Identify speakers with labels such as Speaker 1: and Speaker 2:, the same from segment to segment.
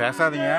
Speaker 1: பேசாதீங்க.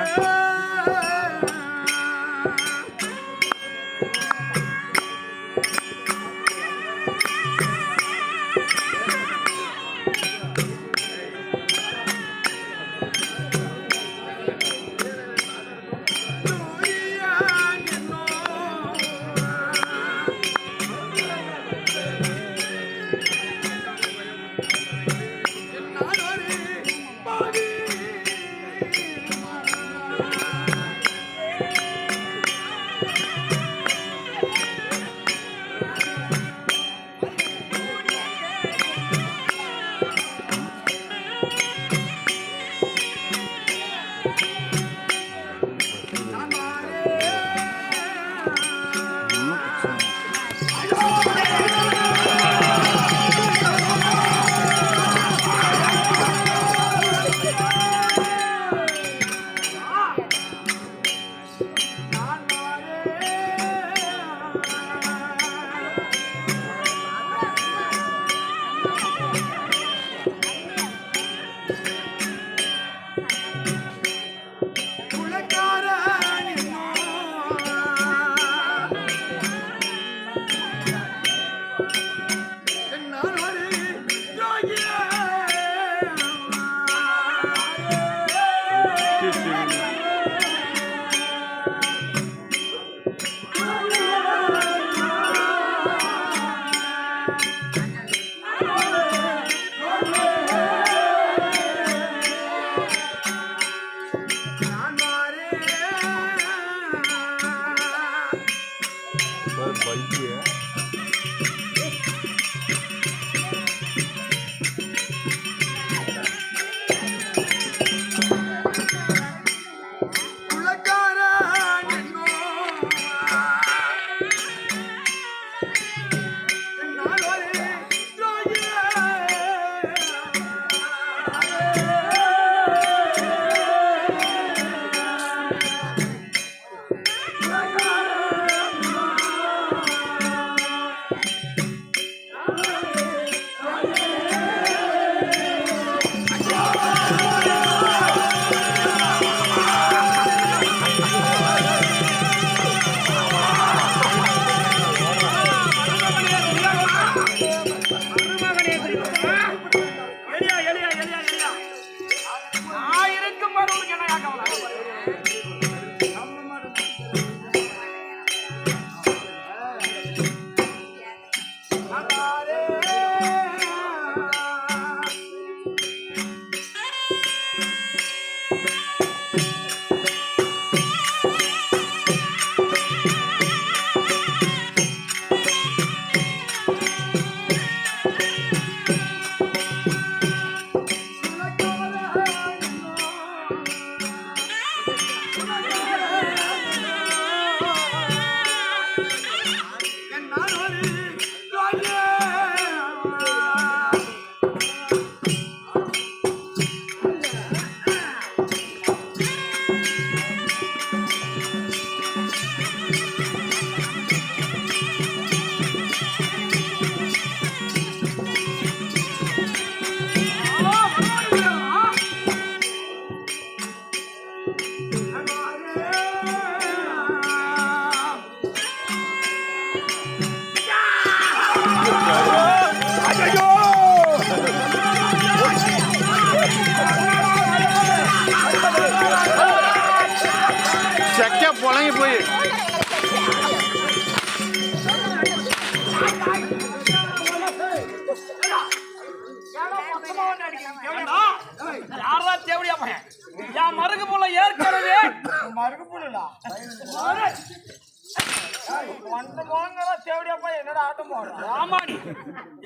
Speaker 2: போங்கடா தேவடியா போய் என்னடா ஆட்டம் போடுறான்
Speaker 3: ஆமாடி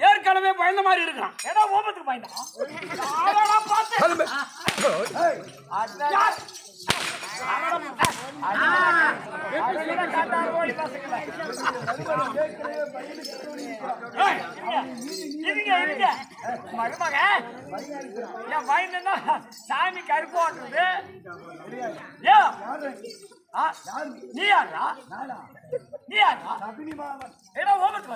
Speaker 3: ஏற்கனவே பயந்த மாதிரி இருக்கான்.
Speaker 2: ஏடா ஓபத்துக்கு பயந்தான்
Speaker 3: யாரடா பார்த்து
Speaker 2: அதான் அதான் காட்டாரு ஓடி பசங்கள
Speaker 3: ஏய், இருங்க இருங்க
Speaker 2: மருமக என் பயந்தா சாமி கருப்பு ஓட்டுறது ஏ நீ யாரா நீ யாரா நபினி மாமன் ஏடா ஓபத்து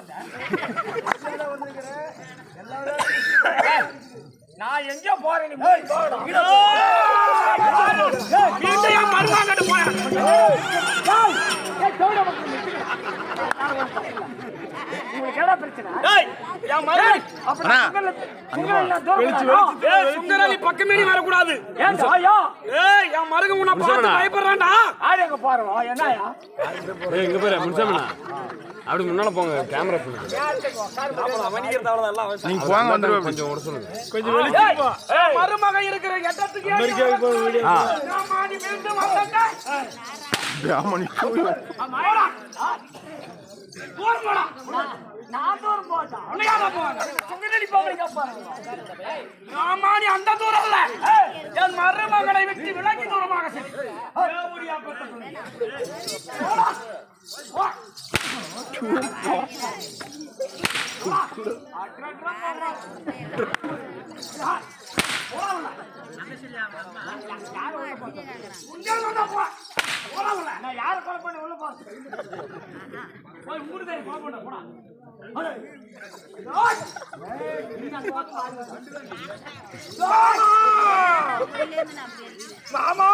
Speaker 2: போடா என்னடா பிரச்சனை?
Speaker 3: ஏய் என் மருமகன்
Speaker 2: அப்ப
Speaker 1: அண்ணா,
Speaker 2: சுங்கல்ல-
Speaker 1: அங்க
Speaker 2: சுங்கல்ல
Speaker 1: வா.
Speaker 2: தூரம் போடாதா?
Speaker 3: ஏய் சுந்தராளி பக்கமே நீ வரக்கூடாது.
Speaker 2: ஏன்டா, ஐயா?
Speaker 3: ஏய் என் மருக உன்னை பார்த்து பயப்படுறான்டா.
Speaker 2: ஆடு எங்க பாருங்க, என்னய்யா?
Speaker 4: ஏய் இங்க பாரு முன்சாமிண்ணா அப்படி முன்னால போங்க கேமரா பண்ணுங்க
Speaker 1: நீங்க போங்க வந்துருவேன்
Speaker 4: கொஞ்சம் சொல்லுங்க.
Speaker 3: இருக்கிற நீ மீண்டும் வந்தா போடா.
Speaker 2: போட்டா.
Speaker 3: அந்த தூரம் இல்ல. என் மருமகனை விட்டு விலகி தூரமாக. போ. போ.
Speaker 2: யாரை கொலை பண்ண உள்ள போறேன்?
Speaker 3: மாமா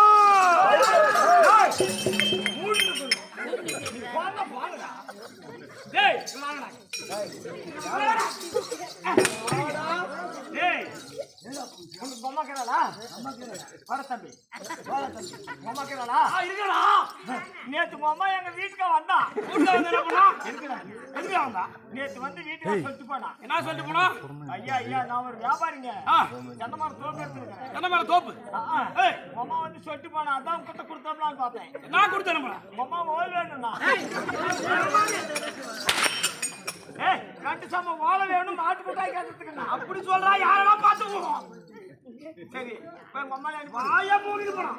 Speaker 3: டேய் வாங்கடா டேய்
Speaker 2: உனக்கு பொம்மை கேடாளா? வாடா தம்பி. வாடா தம்பி. பொம்மை கேடாளா?
Speaker 3: ஆ இருக்கடா
Speaker 2: நேத்து அம்மா எங்க வீட்டுக்கு வந்தா.
Speaker 3: வீட்ல வந்து என்ன பண்ணா? எங்க வந்தா?
Speaker 2: நேத்து வந்து வீட்டுக்கு சொல்லிட்டு போனா.
Speaker 3: என்ன சொல்லிட்டு போனா?
Speaker 2: ஐயா ஐயா நான் ஒரு வியாபாரிங்க.
Speaker 3: ஆ.
Speaker 2: சென்ன மரம் தோப்பு எடுத்துருக்கேன்.
Speaker 3: மேல தோப்பு?
Speaker 2: அம்மா வந்து சொல்லிட்டு போனா அதான் உங்ககிட்ட கொடுத்தோம்லான்னு பார்த்தேன்.
Speaker 3: நான் கொடுத்தேன்
Speaker 2: அம்மா ஓய்வு வேணும்னா. ஏய். கட்டு சாம ஓலை வேணும் நாட்டு மிட்டாய் கேட்டுக்கணும்
Speaker 3: அப்படி சொல்றா யாரெல்லாம் பார்த்து போவோம்
Speaker 2: சரி இப்ப எனக்கு
Speaker 3: வாய மூடிட்டு போறான்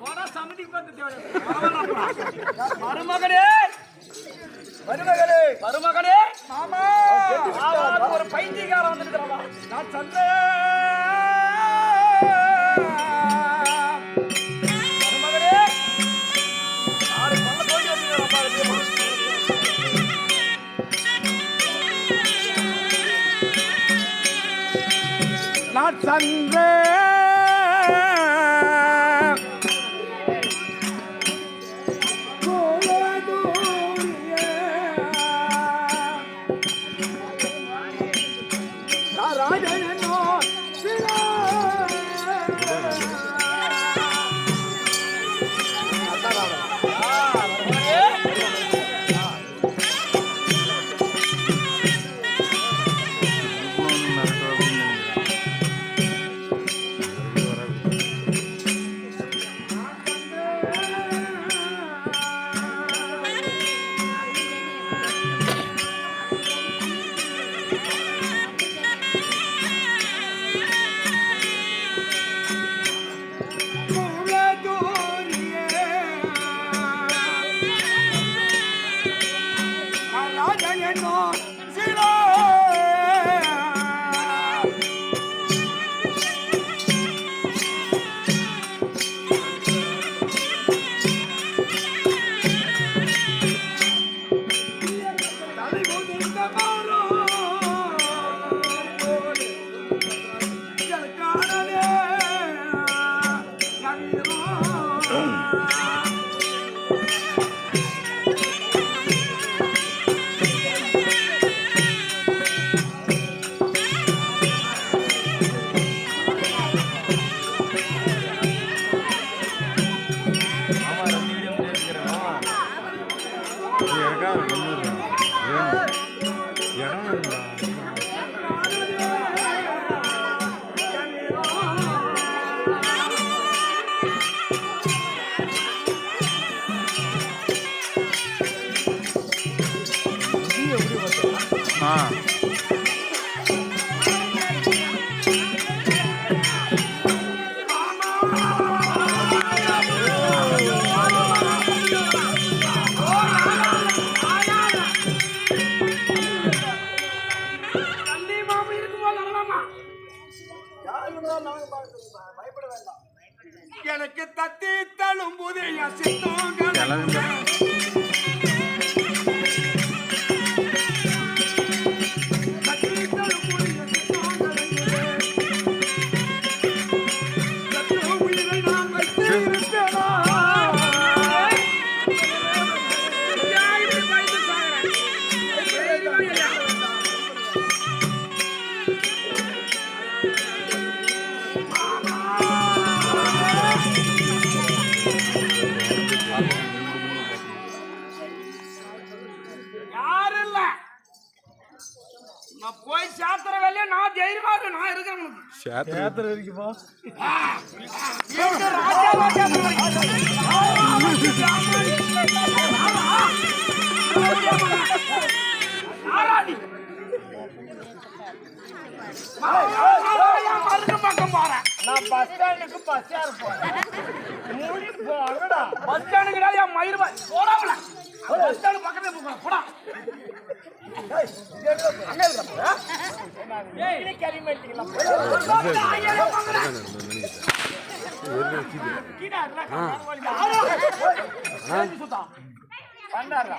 Speaker 3: போடா மருமகனே மருமகனே மருமகனே மாமா! ஒரு பைத்தியக்காரன் வந்துருக்கிறான். நான் மருமகனே
Speaker 1: சன்றே
Speaker 3: हाँ சேத்திர
Speaker 1: இருக்குமா
Speaker 2: பஸ்
Speaker 3: பக்கத்துல போகலாம் போடா
Speaker 2: பண்ணாரா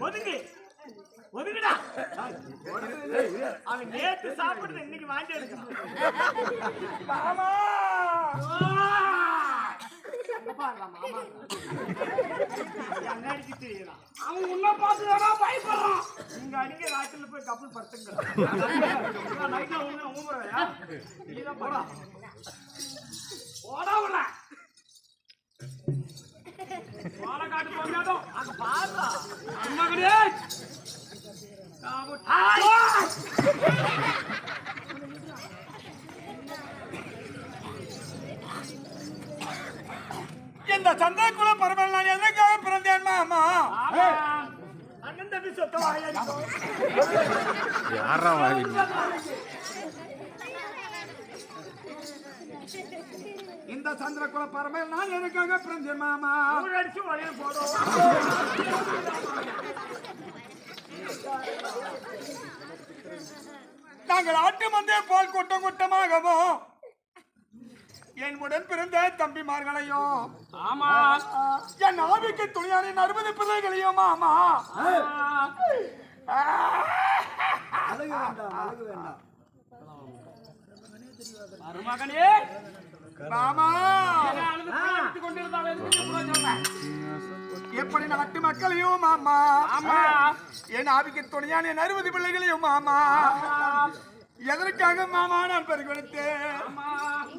Speaker 2: ஒதுங்கு. ஒதுங்குடா. அவன் நேத்து சாப்பிடுறது இன்னைக்கு வாங்கி எடுக்கிறான். மாமா!
Speaker 3: அவன் உன்ன பார்த்து தானா பயப்படுறான்.
Speaker 2: நீங்க அடிக்க ராத்திரில போய் கப்பல் படுத்துங்க நைட்ல உங்க ஊம்புறையா நீதான் போடா.
Speaker 3: போடா பாலக்காட்டு போகாதோ
Speaker 2: அங்க பாருடா
Speaker 1: இந்த சந்தைக்குள்ள பரவாயில்ல நான் எதற்காக பிறந்தேன் மாமா
Speaker 2: அண்ணன் தம்பி சொத்த
Speaker 4: யாரா வாங்க
Speaker 1: இந்த சந்திரகுல பரமையில் நான் எதற்காக பிறந்தேன் மாமா.
Speaker 2: ஊர் அடிச்சு வழிய போடும்
Speaker 1: நாங்கள் ஆட்டு மந்தே போல் கூட்டம் கூட்டமாகவும் என் உடன் பிறந்த தம்பிமார்களையும்
Speaker 3: ஆமா.
Speaker 1: என் ஆவிக்கு துணியான அறுபது பிள்ளைகளையும் மாமா.
Speaker 3: மருமகனே
Speaker 1: எப்படி நாட்டு மக்களையும் மாமா?
Speaker 3: ஆமா.
Speaker 1: என் ஆவிக்கு துணியான என் அறுபது பிள்ளைகளையும் மாமா! எதற்காக மாமா நான் பெருகொடுத்தேன்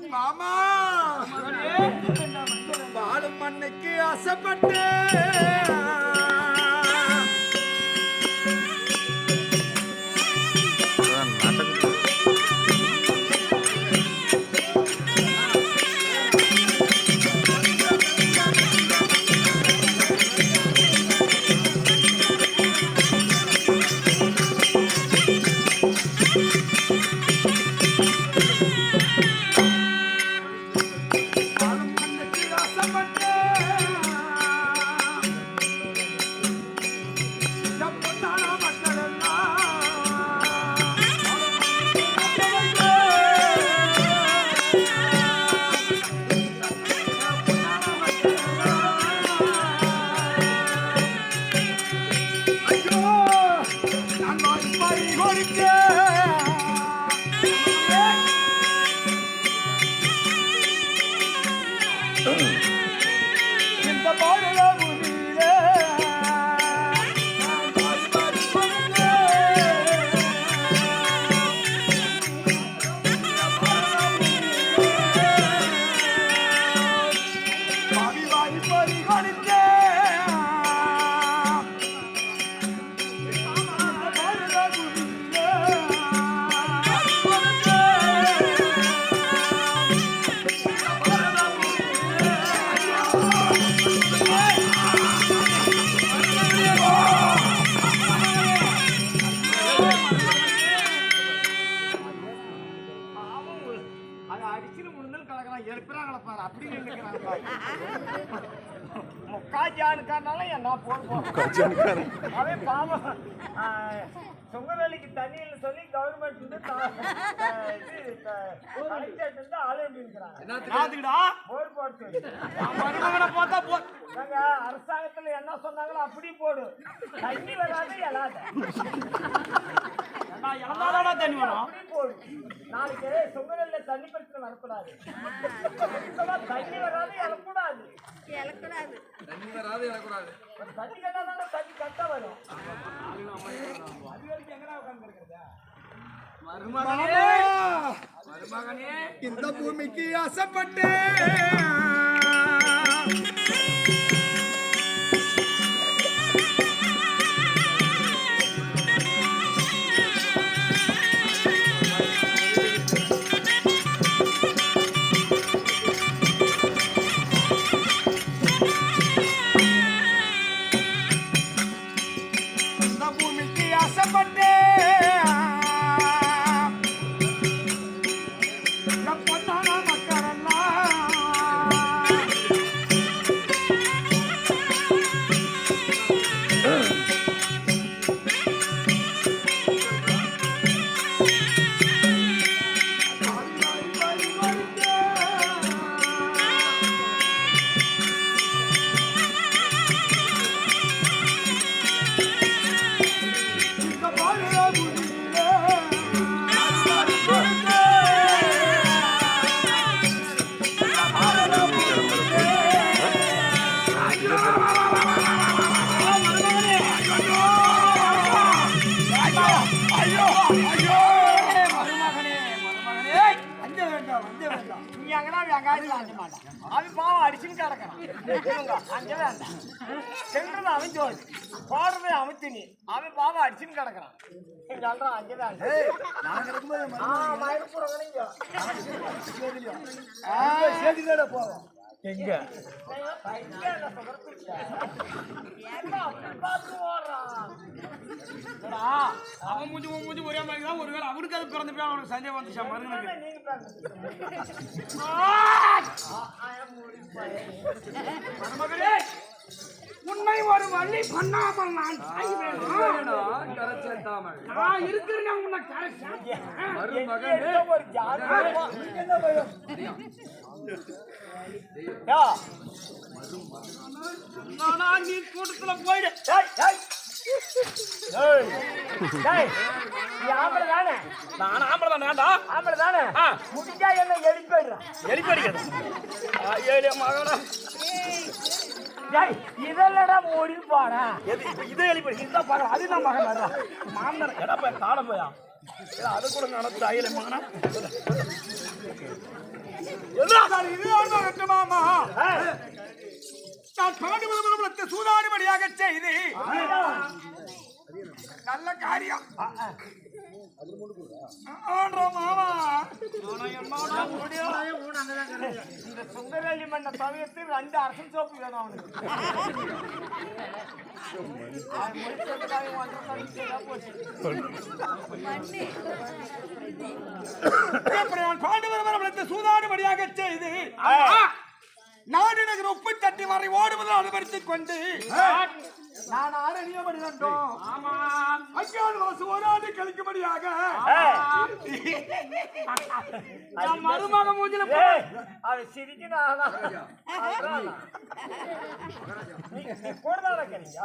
Speaker 1: மாமா! வாழும் மண்ணுக்கு ஆசைப்பட்டு
Speaker 2: சுங்கவேலிக்கு தண்ணியில் சொல்லி கவர்மெண்ட் வந்து தா- ஆ, இது கலெக்டர் வந்து ஆளு போர் போட சொல்லி
Speaker 3: மருமகனை பார்த்தா போ
Speaker 2: நாங்க அரசாங்கத்துல என்ன சொன்னாங்களோ அப்படி போடு. தண்ணி வராது எழாத
Speaker 3: நான் தண்ணி
Speaker 2: நாளைக்கு சுங்கவேலில தண்ணி பிரச்சனை வரக்கூடாது. தண்ணி வராது எழக்கூடாது தண்ணி கேட்டாதானே தண்ணி கட்ட வரும்.
Speaker 1: இந்த பூமிக்கு ஆசைப்பட்டு
Speaker 2: சென்றது அவன் ஜோதி போடுறது அவன் துணி அவன் பாவம் அடிச்சுன்னு கிடக்கிறான்.
Speaker 1: நாங்க போவோம்.
Speaker 2: எங்க?
Speaker 3: அவன் மூஞ்சி உன் மூஞ்சி ஒரே மாதிரி தான். ஒருவேளை அவனுக்கு அது பிறந்த போய் அவனுக்கு சந்தேகம் வந்துச்சா? மருமகனே உன்னை ஒரு வழி பண்ணாமல் நான் சாய்வேன்? நான் இருக்கிறேன் உன்னை கரை சேர்த்தேன்.
Speaker 2: எங்க
Speaker 3: நானா நீ கூட்டத்துல போயிடு. நான் மகனா.
Speaker 2: இதெல்லடா மூடி போடா.
Speaker 3: இதே எலிப்படி இதுதான் பாரு அதுதான் மகன் வர்றான் மாமனார் எடா போய் காண போயா? அது கூட நடந்து ஐயல மகனா?
Speaker 1: நான் பாண்டு சூதாடுபடியாக செய்து நல்ல காரியம்.
Speaker 2: இந்த சுந்தரவல்லி மண்ண தவிர்த்து ரெண்டு அரசன் சோப்பு வேணும் அவனுக்கு. அவன் முடிச்சதுக்காக இவன் வந்து உட்கார்ந்து சரியா போச்சு.
Speaker 1: நான் பாண்டு முதலத்தை சூதாடுபடியாக செய்து நாடு நகர் உப்பு தட்டி வரை ஓடுவதில் அனுமதித்துக் கொண்டு. நான் ஆரணியபடி நட்டோம்
Speaker 3: ஆமா.
Speaker 1: அஞ்சாறு மாசம் ஒரு ஆண்டு கழிக்கும்படியாக.
Speaker 3: என் மருமக மூஞ்சில போ
Speaker 2: ஏய், அவன் சிரிக்கிறானா? அதான். நீ நீ கூடதானே இருக்கிறீங்க?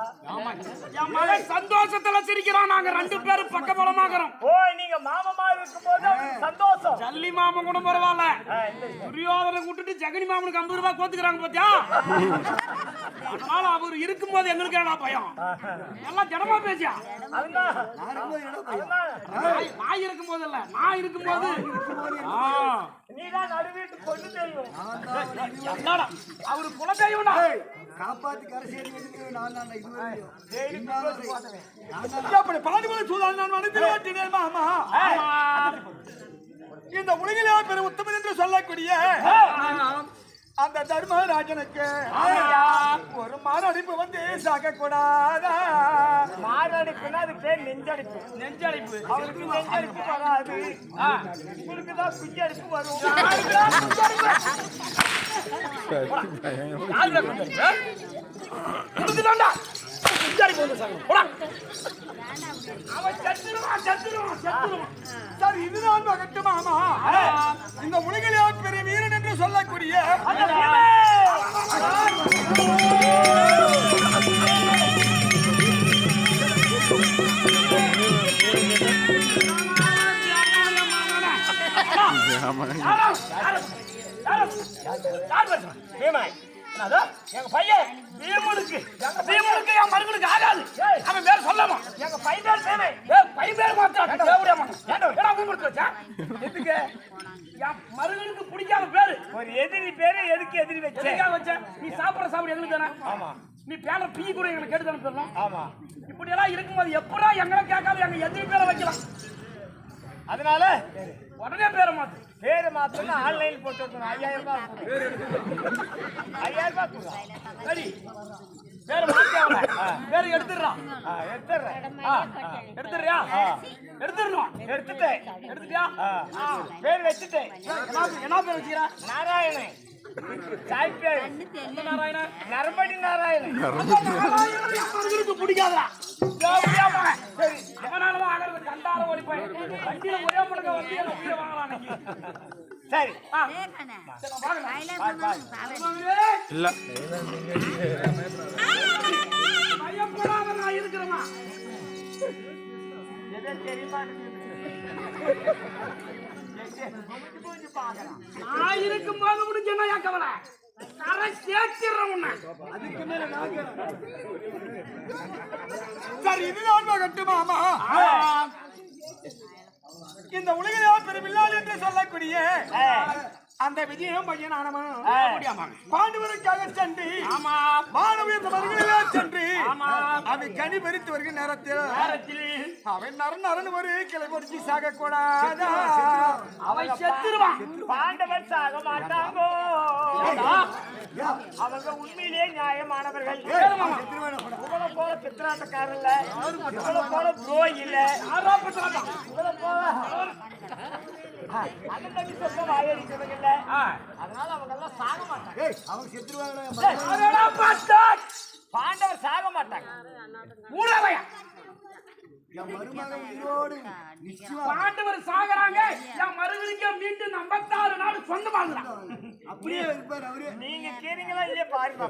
Speaker 3: என் மகன் சந்தோஷத்துல சிரிக்கிறான். நாங்க ரெண்டு பேரும் பக்கபலமாகறோம்.
Speaker 2: ஓ நீங்க மாமமா இருக்கும்போது அவனுக்கு சந்தோஷம்.
Speaker 3: ஜல்லி மாமன் கூட பரவாயில்ல. துரியோதனை விட்டுட்டு ஜெகனி மாமனுக்கு ஐம்பது ரூபாய் கோத்துக்கிறாங்க பாத்தியா? அதனால அவர் இருக்கும்போது எங்களுக்கு என்ன பயம்? எல்லாம் ஜனமா பேசியா. நாய் நாய் இருக்கும்போது இல்ல நான்
Speaker 2: தெரியும்
Speaker 3: என்னடா? அவரு குல தெய்வம்டா
Speaker 1: காப்பாத்தி கரை சேர்ந்து நான் தான் இதுவரையும்
Speaker 2: டெய்லி பிரியாணி போட்டவன்.
Speaker 1: அப்படி பாடுபட சூழல் நான் மனதில் ஓட்டினேன் மாமா
Speaker 3: ஆமா.
Speaker 1: இந்த உலகிலே பெரும் உத்தமன் என்று சொல்லக்கூடிய அந்த தர்மராஜனுக்கு ஒரு மாரடைப்பு வந்து சாகக்கூடாதா?
Speaker 2: மாரடைப்புன்னா அது பேர் நெஞ்சடைப்பு.
Speaker 3: நெஞ்சடைப்பு.
Speaker 2: அவருக்கு நெஞ்சடைப்பு வராது. உங்களுக்கு தான் குஞ்சடிப்பு வரும்.
Speaker 1: இதுதான் இந்த உலகில் பெரிய வீரன் என்று சொல்லக்கூடிய
Speaker 3: எங்க பையன் பீமனுக்கு பீமனுக்கு என் மருமனுக்கு ஆகாது அவன் பேர் சொல்லாமா
Speaker 2: எங்க பை பேர் பீமை
Speaker 3: ஏய், பையன் பேர் மாத்தா ஏடா கும்பிட்டு எதுக்கு என் மருமனுக்கு பிடிக்காத பேரு
Speaker 2: ஒரு எதிரி பேரு எதுக்கு எதிரி வச்ச.
Speaker 3: எதுக்காக வச்ச? நீ சாப்பிடுற சாப்பிடு எங்களுக்கு தானே?
Speaker 2: ஆமா.
Speaker 3: நீ பேர பீ கூட எங்களுக்கு கேட்டு தானே சொல்லலாம்
Speaker 2: ஆமா.
Speaker 3: இப்படி எல்லாம் இருக்கும்போது எப்படா எங்களை கேட்காத எங்க எதிரி பேரை வைக்கலாம்?
Speaker 2: அதனால
Speaker 3: உடனே பேரை மாத்து.
Speaker 2: பேரு மாத்தணும் ஆன்லைன் போட்டு. ஐயாயிரம் ரூபாய். ஐயாயிரம் ரூபாய்.
Speaker 3: சரி. பேரை மாத்தி பேரை எடுத்துடுறான்.
Speaker 2: ஆ, எடுத்துடுறேன்.
Speaker 3: ஆ, எடுத்துடுறியா? எடுத்துடணும்
Speaker 2: எடுத்துட்டேன்.
Speaker 3: எடுத்துட்டியா?
Speaker 2: ஆ, பேர் வச்சுட்டேன்.
Speaker 3: என்ன பேர் வச்சுக்கிறா?
Speaker 2: நாராயணன். நரம்படி நாராயணன்.
Speaker 3: அவனுக்கு பிடிக்காதா தேவடியா மகன் சரி அவனாலதான் ஆகிறது கண்டார ஓடி போய். வண்டியில ஒரே முடுக்க வந்து என்ன உயிரை வாங்கலாம் அன்னைக்கு.
Speaker 2: சரி
Speaker 3: ஆ,
Speaker 4: இல்ல.
Speaker 3: பயப்படாத நான் இருக்கிறேமா
Speaker 2: தெரியுமா
Speaker 3: நான் இருக்கும்போது முடிஞ்ச என்ன என் கவலை? கரை சேர்த்திடுறேன் உன்னை.
Speaker 1: சார் இதுதான் மகட்டு மாமா. இந்த உலகில் என்று சொல்லக்கூடிய அந்த விஜயம் பையனானவன் பாண்டுவருக்காக சென்று
Speaker 3: ஆமா.
Speaker 1: மாணவி இந்த மருகளிலே சென்று
Speaker 3: ஆமா.
Speaker 1: அவன் கனி பறித்து வருகிற நேரத்தில்
Speaker 3: நேரத்தில்
Speaker 1: அவன் நரன் நரன் ஒரு கிளை பொறிச்சு சாக கூடாதா
Speaker 3: அவன் செத்துருவான்.
Speaker 2: பாண்டவர் சாக மாட்டாங்கோ? அவங்க உண்மையிலேயே நியாயமானவர்கள். உங்களை போல பித்திராட்டக்காரர் இல்ல. உங்களை போல துரோகி இல்ல. உங்களை போல அண்ணன் தம்பி சொந்த வாயடிக்கிறவங்க இல்ல அதனால அவங்க எல்லாம் சாக மாட்டாங்க
Speaker 3: அதடா பாஸ்டர்
Speaker 2: பாண்டவர் சாக மாட்டாங்க.
Speaker 3: மூடவையா பாண்டவர் சாகுறாங்க. என் மீண்டும் ஐம்பத்தாறு நாள் சொந்தமாகலாம்
Speaker 1: அப்படியே இருப்பார் அவரு.
Speaker 2: நீங்க கேறீங்களா இல்லையா? பாருங்க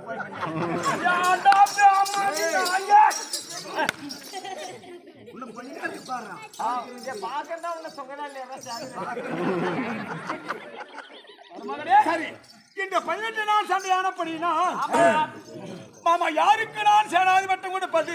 Speaker 3: ஏன்டா பிராமணி நாயே?
Speaker 2: பாக்குறதா உன்னை சொன்னா இல்லையா?
Speaker 3: மகனே,
Speaker 1: சரி இந்த பதினெட்டு நாள் சண்டையானபடினா மாமா யாருக்கு நான் சேனாதிபட்டம் கொடுப்பது?